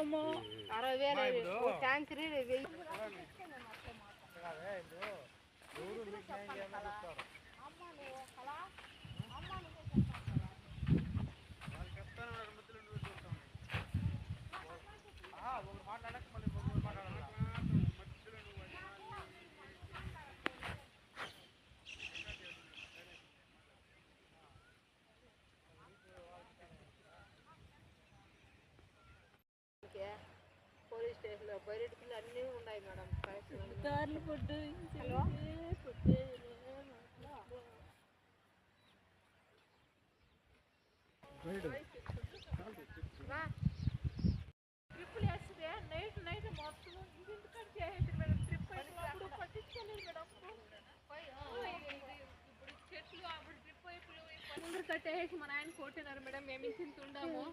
ರೋಮು ಅರವೇ ಟಾಂಕ್ರಿ police స్టేషన్లో బయటకి అన్నీ ఉన్నాయి మేడం. కార్లు ఫుడ్ హలో? ట్రిప్పులు వేస్తే నైట్ నైట్ మొత్తం ఇంటికాడ చేసేది మేడం? ట్రిప్ అయినప్పుడు పట్టించుకోలేదు మేడం ఇప్పుడు చెట్లు అప్పుడు ట్రిప్ అయిపోయి ముందర కట్టేసి మా నాయన కొట్టినారు మేడం మేము ఇంత ఉండాము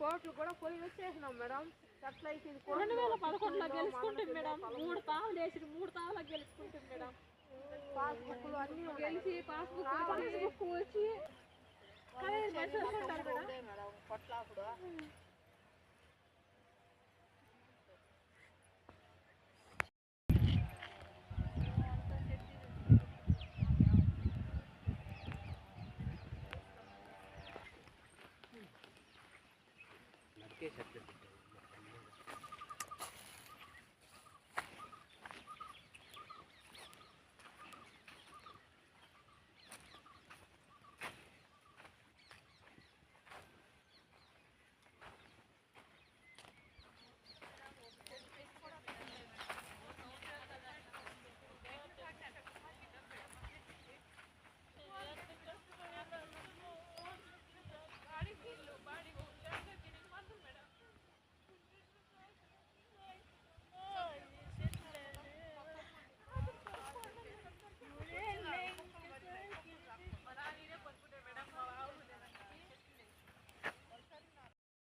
కోట్లు కూడా పోయి వచ్చేసినాం మేడం. ఎట్లా అయితే ఇది రెండు వేల పదకొండులో గెలుచుకుంటుంది మేడం. మూడు తావులు వేసి మూడు తావులకు గెలుచుకుంటుంది మేడం. పాస్బుక్లు అన్నీ. గెలిచి పాస్బుక్ పాస్బుక్ వచ్చి కానీ থেকে থাকতেছে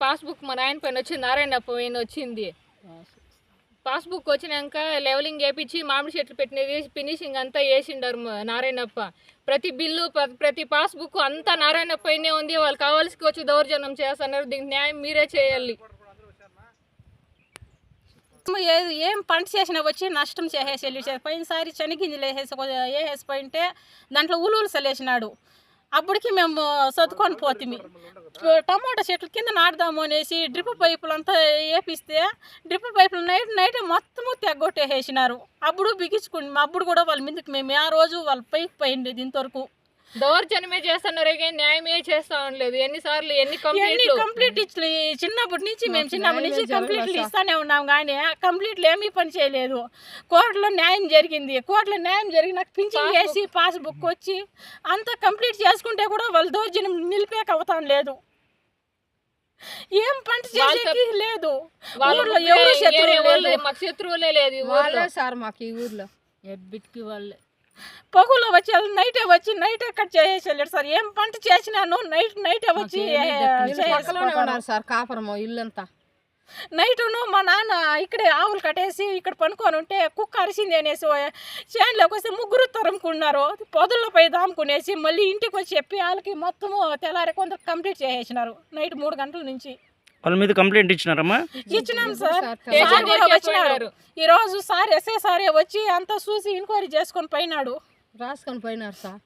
పాస్బుక్ మా నాయన పైన వచ్చింది నారాయణ పైన వచ్చింది. పాస్బుక్ వచ్చినాక లెవెలింగ్ వేపించి మామిడి చెట్లు పెట్టినది ఫినిషింగ్ అంతా వేసిండారు మా నారాయణప్ప. ప్రతి బిల్లు ప్రతి పాస్బుక్ అంతా నారాయణప్పనే ఉంది వాళ్ళు కావాల్సి వచ్చి దౌర్జన్యం చేస్తున్నారు దీనికి న్యాయం మీరే చేయాలి. ఏది ఏం పంట చేసినా వచ్చి నష్టం చేసేసి వెళ్ళి పోయినసారి శనగింజలు వేసేసి వేసేసి పోయింటే దాంట్లో ఉలువలు చల్లేసినాడు అప్పటికి మేము సర్దుకొని పోతిమి. టమాటా చెట్లు కింద నాటుదాము అనేసి డ్రిప్ పైపులు అంతా వేపిస్తే డ్రిప్ పైపులు నైట్ నైట్ మొత్తము తెగొట్టేసేసినారు. అప్పుడు బిగించుకుని అప్పుడు కూడా వాళ్ళ మీదకి మేము ఆ రోజు వాళ్ళ పైకి పోయిండేది ఇంతవరకు. దౌర్జన్యమే చేస్తున్నారు న్యాయమే చేస్తా ఉండలేదు ఎన్నిసార్లు ఎన్ని కంప్లీట్ ఇచ్చి చిన్నప్పటి నుంచి మేము చిన్నప్పటి నుంచి కంప్లీట్లు ఇస్తానే ఉన్నాం కానీ కంప్లీట్లు ఏమీ పని చేయలేదు. కోర్టులో న్యాయం జరిగింది. కోర్టులో న్యాయం జరిగి నాకు పింఛన్ వేసి పాస్బుక్ వచ్చి అంతా కంప్లీట్ చేసుకుంటే కూడా వాళ్ళు దౌర్జన్యం నిలిపేక అవుతాం లేదు. ఏం పంట చేసేకి లేదు. వాళ్ళ ఊర్లో ఎవరు వేరే శత్రువులు లేదు. మాకు శత్రువులే లేదు ఈ ఊర్లో. వాళ్ళే సార్ మాకు ఈ ఊర్లో. ఎబ్బిటికి వాళ్ళే. పొగులో వచ్చి నైటే వచ్చి నైటే కట్ చేసేసి వెళ్ళారు సార్. ఏం పంట చేసినాను? నైట్ నైటే వచ్చి సార్ కాపురము ఇల్లంతా. నైటును మా నాన్న ఇక్కడే ఆవులు కట్టేసి ఇక్కడ పనుకొని ఉంటే కుక్క అరిసింది అనేసి చేనులోకి వస్తే ముగ్గురు తరుముకున్నారు. పొదల్లో పోయి దాముకునేసి మళ్ళీ ఇంటికి వచ్చి చెప్పి వాళ్ళకి మొత్తము తెల్లారి కొంత కంప్లీట్ చేసేసినారు. నైట్ మూడు గంటల నుంచి. వాళ్ళ మీద కంప్లైంట్ ఇచ్చినారమ్మా? ఇచ్చినాం సార్. సార్ కూడా రోజు సార్ ఎస్ఐ సారే వచ్చి అంతా చూసి ఎంక్వైరీ చేసుకొని పోయినాడు. రాసుకొని పోయినారు సార్.